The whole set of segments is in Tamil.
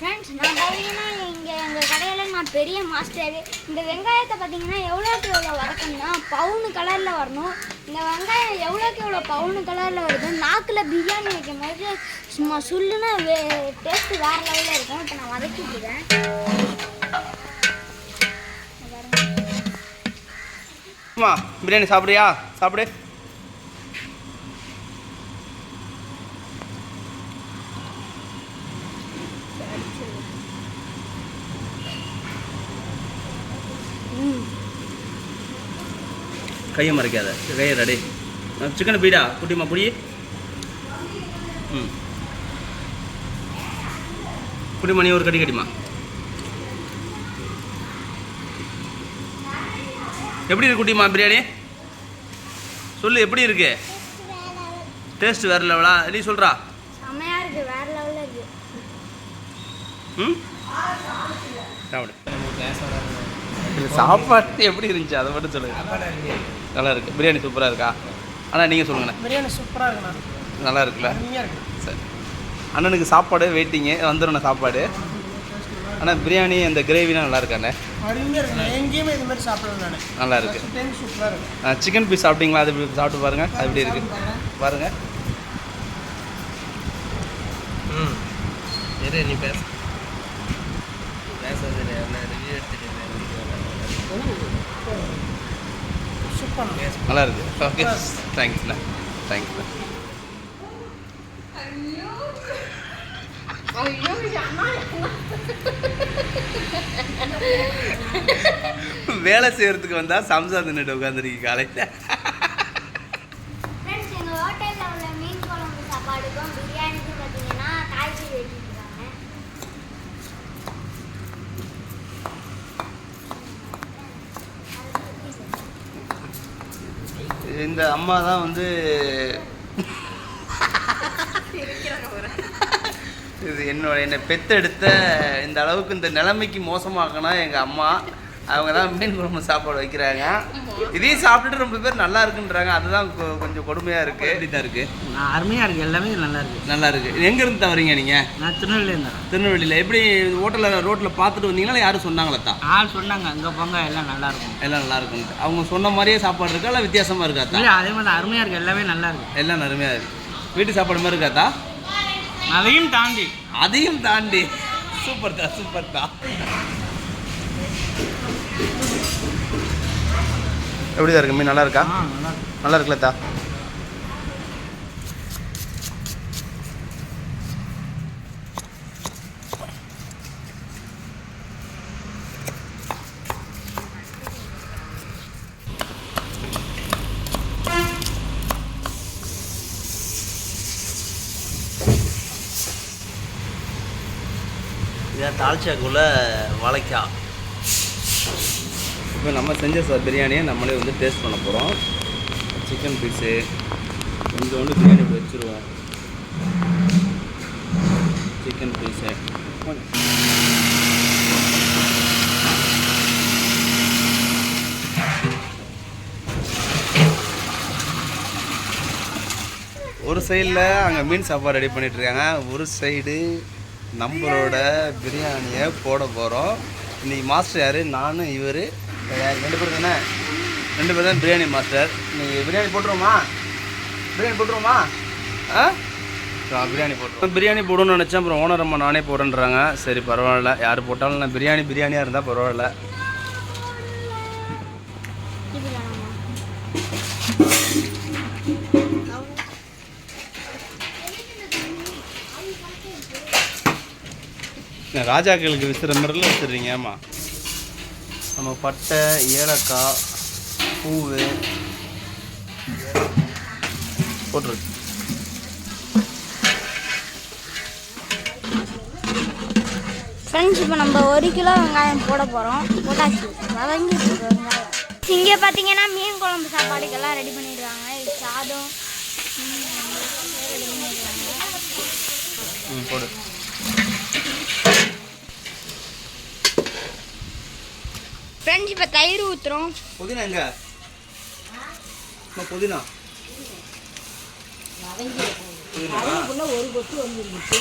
ஃப்ரெண்ட்ஸ் நான் பார்த்தீங்கன்னா இங்கே எங்கள் கடையில் நான் பெரிய மாஸ்டர் இந்த வெங்காயத்தை பார்த்தீங்கன்னா எவ்வளோக்கு எவ்வளோ வதக்கணும்னா பவுனு கலரில் வரணும். இந்த வெங்காயம் எவ்வளோக்கு எவ்வளோ பவுனு கலரில் வருது நாக்கில் பிரியாணி வைக்கும் போது சும்மா சுள்ளுன்னு வே டேஸ்ட்டு வேறு லெவலில் இருக்கும். இப்போ நான் வதக்கிக்கிறேன் பிரியாணி சாப்பிட்றியா? சாப்பிடு. கையை மறைக்காத. கையை ரெடி. சிக்கன் பீடா குட்டிமா புடி. ம். குட்டிமா நீ ஒரு கடி கடிமா எப்படி இருக்கு குட்டிமா பிரியாணி? சொல்லு எப்படி இருக்கு? டேஸ்ட் வேற லெவலா? நீ சொல்றா. செம்மையாக இருக்குது வேறு லெவலில் இருக்குது ம்? சாப்பிடு. சாப்பாடு எப்படி இருந்துச்சு? அதை மட்டும் சொல்லுங்க. நல்லா இருக்கு. பிரியாணி சூப்பராக இருக்கா? அண்ணா நீங்கள் சொல்லுங்கண்ணே. பிரியாணி சூப்பராக இருக்குண்ணா. நல்லா இருக்குல்ல? சரி. அண்ணனுக்கு சாப்பாடு வெயிட்டிங்கு வந்துடும் சாப்பாடு. ஆனால் பிரியாணி அந்த கிரேவிலாம் நல்லா இருக்காண்ணே? எங்கேயுமே இது மாதிரி நல்லா இருக்கு. சிக்கன் பீஸ் சாப்பிட்டீங்களா? அது சாப்பிட்டு பாருங்க. அது எப்படி இருக்கு? பாருங்க. ம். நீ பேச. பேசுறது சூப்பர் நல்லா இருக்கு. ஓகே தேங்க்ஸ்ண்ணா தேங்க்ஸ்ண்ணா வேலை செய்யறதுக்கு வந்தா சம்சா தின்னுட்டு உட்காந்துருக்கீங்க காலையில். மீன் குழம்பு சாப்பாடுக்கும் பிரியாணிக்கும் பார்த்தீங்கன்னா காய்கறி இந்த அம்மா தான் வந்து இது என்னோட என்னை பெத்தெடுத்த இந்த அளவுக்கு இந்த நிலைமைக்கு மோசமாக்கனா எங்கள் அம்மா. அவங்க தான் மீன் குழம்பு சாப்பாடு வைக்கிறாங்க. இதையும் சாப்பிட்டுட்டு ரொம்ப பேர் நல்லா இருக்குன்றாங்க. அதுதான் கொஞ்சம் கொடுமையாக இருக்குது எப்படி தான் இருக்குது அருமையாக இருக்குது எல்லாமே நல்லா இருக்கு. நல்லா இருக்குது எங்கேருந்து தவறீங்க நீங்கள் நான் திருநெல்வேலி இருந்தேன் திருநெல்வேலியில். எப்படி ஹோட்டலில் ரோட்டில் பார்த்துட்டு வந்தீங்களா? இல்லை யாரும் சொன்னாங்களா தான் ஆள் சொன்னாங்க. அங்கே போங்க எல்லாம் நல்லா இருக்கும். எல்லாம் நல்லா இருக்குன்ட்டு அவங்க சொன்ன மாதிரியே சாப்பாடு இருக்கா? இல்லை வித்தியாசமாக இருக்காத்தா? இல்லை அதே மாதிரி அருமையாக இருக்குது எல்லாமே நல்லா இருக்கு. எல்லாம் அருமையாக இருக்கு. வீட்டு சாப்பாடு மாதிரி இருக்காத்தா? அதையும் தாண்டி. அதையும் தாண்டி. சூப்பர் தான் சூப்பர் தான் எப்படி தான் இருக்கு? மீன் நல்லா இருக்கா? நல்லா இருக்கு. நல்லா இருக்குல்ல தா? இதான் தால்ச்சாக்குள்ள வாழைக்காய். இப்போ நம்ம செஞ்ச பிரியாணியை நம்மளே வந்து டேஸ்ட் பண்ண போகிறோம் சிக்கன் பீஸு கொஞ்சோண்டு பிரியாணி இப்படி வச்சுருவோம். சிக்கன் பீஸு ஒரு சைடில் அங்கே மீன் சாப்பாடு ரெடி பண்ணிட்டுருக்காங்க ஒரு சைடு நம்மளோட பிரியாணியை போட போகிறோம் இன்றைக்கி மாஸ்டர் யார்? நானும் இவர். ரெண்டு பேர் தானே? ரெண்டு பேர் தான் பிரியாணி மாஸ்டர். நீங்கள் பிரியாணி போட்டுருவோமா? பிரியாணி போட்டுருவோமா? ஆ? பிரியாணி போட்டுருவோம். பிரியாணி போடணும்னு நினச்சேன். அப்புறம் ஓனர் அம்மா நானே போடுறேன்றாங்க. சரி பரவாயில்ல. யார் போட்டாலும் நான் பிரியாணி பிரியாணியாக இருந்தால் பரவாயில்ல. ராஜாக்களுக்கு விசிற மாதிரிலாம் வச்சுருங்க ஆமாம் நம்ம பட்டை ஏலக்காய் பூவு போட்டுரு. ஃப்ரெண்ட்ஸ் இப்போ நம்ம ஒரு கிலோ வெங்காயம் போட போகிறோம் போட்டாச்சு. இருக்கு வெங்காயம் இங்கே பார்த்தீங்கன்னா மீன் குழம்பு சாப்பாடுக்கெல்லாம் ரெடி பண்ணிடுவாங்க. சாதம் ம், ரெடி பண்ணிடுவாங்க. போடு. ஃப்ரெண்ட்ஸ் இப்போ தயிர் ஊற்றுறோம் புதினா எங்க? புதினா. ஒரு கொத்து வந்துருந்துச்சு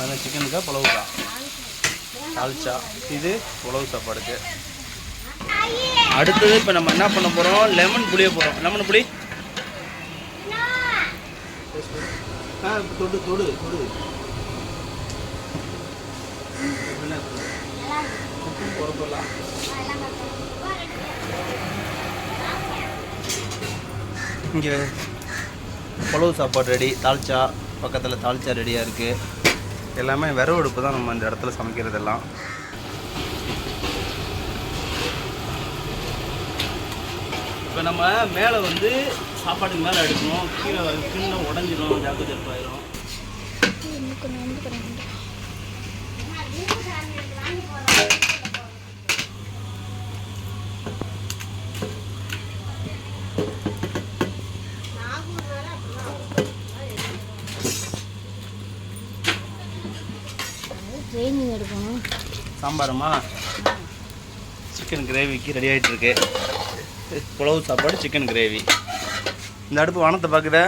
அதில் சிக்கனுக்கா புலவுக்கா தாளிச்சா. இது புலவு சாப்பாடுக்கு. அடுத்தது இப்போ நம்ம என்ன பண்ண போகிறோம் லெமன் புளியை போகிறோம் லெமன் புளி? ஆ தொடு தொடு தொடு. இங்கே புலவு சாப்பாடு ரெடி தால்ச்சா பக்கத்தில் தால்ச்சா ரெடியாக இருக்குது எல்லாமே விறகு அடுப்பு தான் நம்ம இந்த இடத்துல சமைக்கிறதெல்லாம். இப்போ நம்ம மேலே வந்து சாப்பாட்டுக்கு மேலே எடுக்கணும். கீழே கிண்ணம் உடஞ்சிரும் ஜாக்கு ஜப்பாயிரும். ட்ரைனிங் எடுக்கணும். சாம்பாரம்மா சிக்கன் கிரேவிக்கு ரெடி ஆகிட்டு இருக்கு புலவு சாப்பாடு சிக்கன் கிரேவி இந்த அடுப்பு வானத்தை பார்க்குற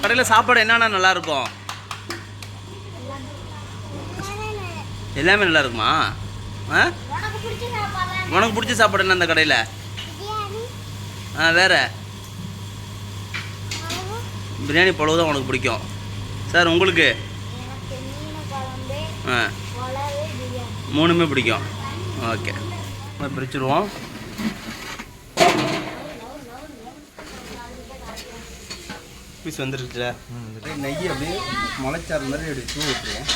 கடையில் சாப்பாடு என்னென்ன நல்லா இருக்கும் எல்லாமே நல்லா இருக்குமா ஆ? உனக்கு பிடிச்ச சாப்பாடு என்ன அந்த கடையில்? ஆ வேற? பிரியாணி புலவு தான் உனக்கு பிடிக்கும். சார் உங்களுக்கு? ஆ. மூணுமே பிடிக்கும். ஓகே. பிரிச்சுருவோம். பீஸ் வந்துருச்சுல. நெய் அப்படியே முளைச்சாறு மாதிரி அப்படி தூ விட்டுருவோம்.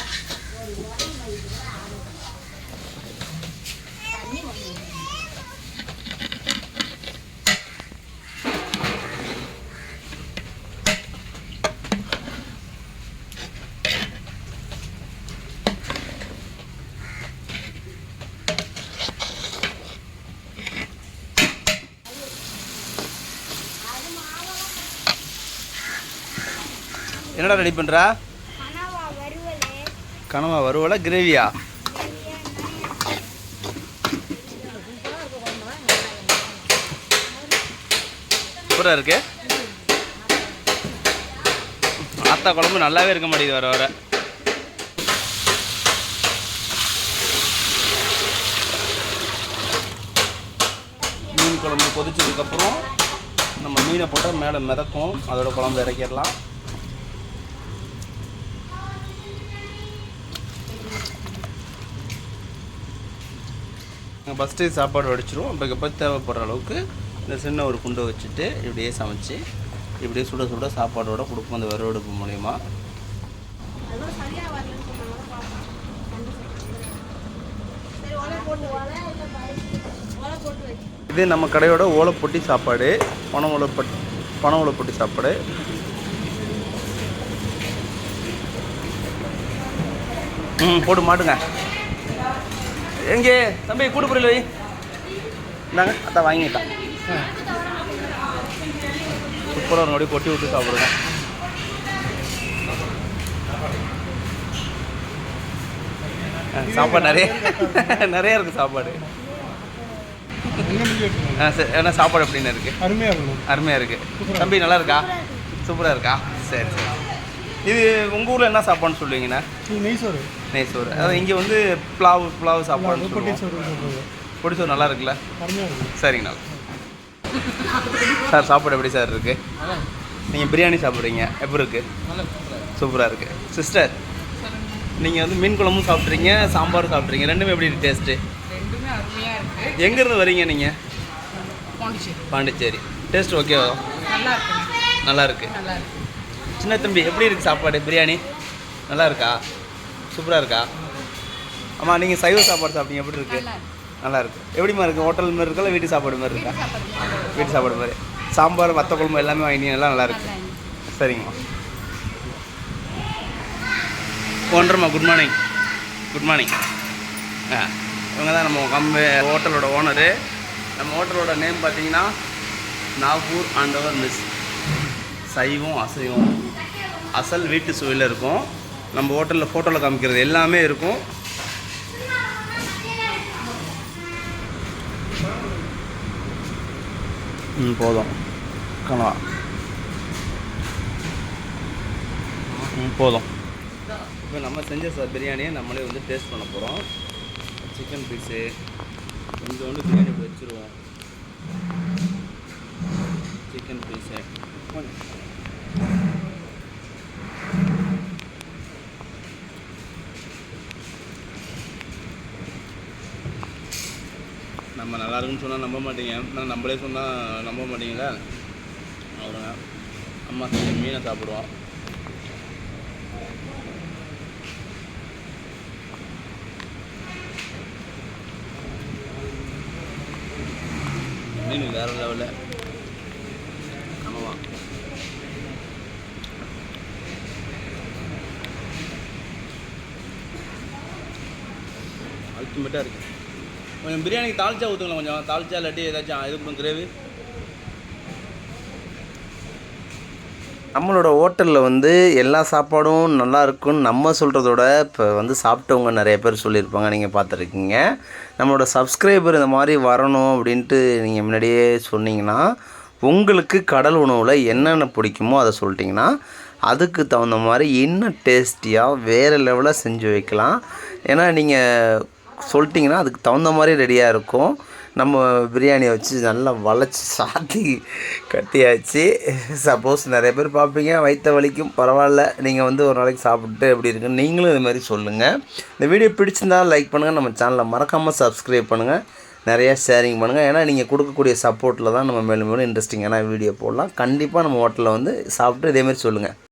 என்னடா ரெடி பண்ணுறா கனவா வறுவல் கிரேவியா சூப்பராக இருக்கு? ஆத்தா குழம்பு நல்லாவே இருக்க மாட்டேங்குது வர வர. மீன் குழம்பு கொதிச்சதுக்கப்புறம் நம்ம மீனை போட்டால் மேலே மிதக்கும். அதோட குழம்பு இறக்கிடலாம். ஃபஸ்ட்டு சாப்பாடு வடிச்சிரும் அதுக்கப்புறம் தேவைப்படுற அளவுக்கு இந்த சின்ன ஒரு குண்டை வச்சுட்டு இப்படியே சமைச்சு இப்படியே சுட சுட சாப்பாடோட கொடுப்போம் அந்த விறவடுப்பு மூலிமா இது நம்ம கடையோட ஓலைப்பொட்டி சாப்பாடு பனை ஓலைப்பட் பனை ஓலைப்பொட்டி சாப்பாடு. ம் போட்டு மாட்டுங்க. எங்கே? தம்பி கூட்டு பொரியல் வை. இந்தாங்க அதான் வாங்கிட்டான் சூப்பராக நோடி கொட்டி விட்டு சாப்பிடுங்க. சாப்பாடு நிறைய நிறைய இருக்கு சாப்பாடு. ஆ சரி ஏன்னா சாப்பாடு எப்படின்னு இருக்கு. அருமையாக இருக்கணும். அருமையாக இருக்கு. தம்பி நல்லா இருக்கா? சூப்பராக இருக்கா? சரி சரி. இது உங்கள் ஊரில் என்ன சாப்பாடுன்னு சொல்லுவீங்கண்ணா? நெய் சோறு. நெய் சோறு. அதாவது இங்கே வந்து புலாவ் புலாவ் சாப்பாடு பொடி சோறு நல்லா இருக்குல்ல? சரிங்கண்ணா. சார் சாப்பாடு எப்படி சார் இருக்கு? நீங்கள் பிரியாணி சாப்பிட்றீங்க. எப்படி இருக்கு? சூப்பராக இருக்கு சிஸ்டர் நீங்கள் வந்து மீன் குழம்பும் சாப்பிட்றீங்க சாம்பார் சாப்பிட்றீங்க. ரெண்டுமே எப்படி இருக்கு டேஸ்ட்டு இருக்குது எங்கேருந்து வரீங்க நீங்கள் பாண்டிச்சேரி. பாண்டிச்சேரி. டேஸ்ட் ஓகேவா நல்லா இருக்கு. நல்லா இருக்கு. சின்ன தம்பி எப்படி இருக்கு சாப்பாடு? பிரியாணி? நல்லா இருக்கா? சூப்பராக இருக்கா? ஆமாம் நீங்கள் சைவ சாப்பாடு சாப்பிட்டீங்க எப்படி இருக்கு? நல்லா இருக்கு. எப்படிமா இருக்குது ஹோட்டல் மாதிரி இருக்கா வீட்டு சாப்பாடு மாதிரி இருக்கா? வீட்டு சாப்பாடு மாதிரி. சாம்பார் வத்த குழம்பு எல்லாமே வாங்கினீங்க எல்லாம் நல்லா இருக்கு. சரிங்கம்மா. ஒன்றம்மா குட் மார்னிங் குட் மார்னிங் ஆ இவங்க தான் நம்ம கம்பு ஹோட்டலோட ஓனரு நம்ம ஹோட்டலோட நேம் பார்த்தீங்கன்னா நாகூர் ஆண்டவர் மிஸ் சைவம் அசைவம். அசல் வீட்டு சுவையில் இருக்கும். நம்ம ஹோட்டலில் ஃபோட்டோவில் காமிக்கிறது எல்லாமே இருக்கும். ம் போதும். கணவா ம் போதும். இப்போ நம்ம செஞ்ச சார் பிரியாணியை நம்மளே வந்து டேஸ்ட் பண்ண போகிறோம் சிக்கன் பீஸு கொஞ்சோண்டு பிரியாணி வச்சுருவோம். சிக்கன் பீஸு நம்ம நல்லா இருக்குன்னு சொன்னால் நம்ப மாட்டீங்க. ஆனால் நம்மளே சொன்னால் நம்ப மாட்டீங்களா அவ்வளோங்க அம்மா செஞ்ச மீனை சாப்பிடுவோம் மீன் வேறு லெவலில் ஆமாம் அல்டிமேட்டாக இருக்குது கொஞ்சம் பிரியாணிக்கு தாளிச்சா ஊற்றுங்களேன் கொஞ்சம். தாளிச்சா இல்லாட்டி ஏதாச்சும் இது பண்ணும் கிரேவி. நம்மளோட ஹோட்டலில் வந்து எல்லா சாப்பாடும் நல்லா இருக்குன்னு நம்ம சொல்கிறதோட இப்போ வந்து சாப்பிட்டவங்க நிறைய பேர் சொல்லியிருப்பாங்க. நீங்கள் பார்த்துருக்கீங்க. நம்மளோட சப்ஸ்கிரைபர் இந்த மாதிரி வரணும் அப்படின்ட்டு நீங்கள் முன்னாடியே சொன்னீங்கன்னா உங்களுக்கு கடல் உணவில் என்னென்ன பிடிக்குமோ அதை சொல்லிட்டிங்கன்னா அதுக்கு தகுந்த மாதிரி இன்னும் டேஸ்டியாக வேறு லெவலில் செஞ்சு வைக்கலாம். ஏன்னா நீங்கள் சொல்லிட்டிங்கன்னா அதுக்கு தகுந்த மாதிரி ரெடியாக இருக்கும். நம்ம பிரியாணியை வச்சு நல்லா வளைச்சி சாத்தி கட்டியாச்சு. சப்போஸ் நிறைய பேர் பார்ப்பீங்க வயிற்ற வலிக்கும் பரவாயில்ல. நீங்கள் வந்து ஒரு நாளைக்கு சாப்பிட்டு எப்படி இருக்குன்னு நீங்களும் இது மாதிரி சொல்லுங்கள் இந்த வீடியோ பிடிச்சிருந்தா லைக் பண்ணுங்கள் நம்ம சேனலை மறக்காமல் சப்ஸ்கிரைப் பண்ணுங்கள் நிறையா ஷேரிங் பண்ணுங்கள் ஏன்னா நீங்கள் கொடுக்கக்கூடிய சப்போர்ட்டில் தான் நம்ம மேலும் மேலும் இன்ட்ரெஸ்டிங்கான வீடியோ போடலாம். கண்டிப்பாக நம்ம ஹோட்டலில் வந்து சாப்பிட்டு இதேமாரி சொல்லுங்கள்